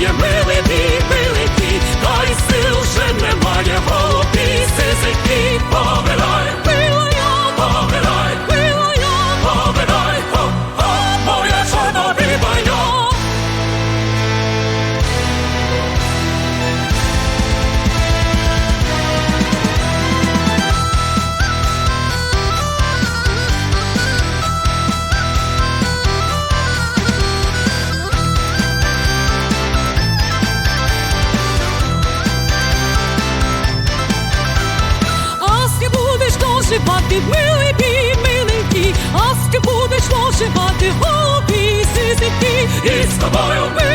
you mean? Ти, милий бій, милий бій, а ти будеш вишивати голубі сизики, і з тобою тобою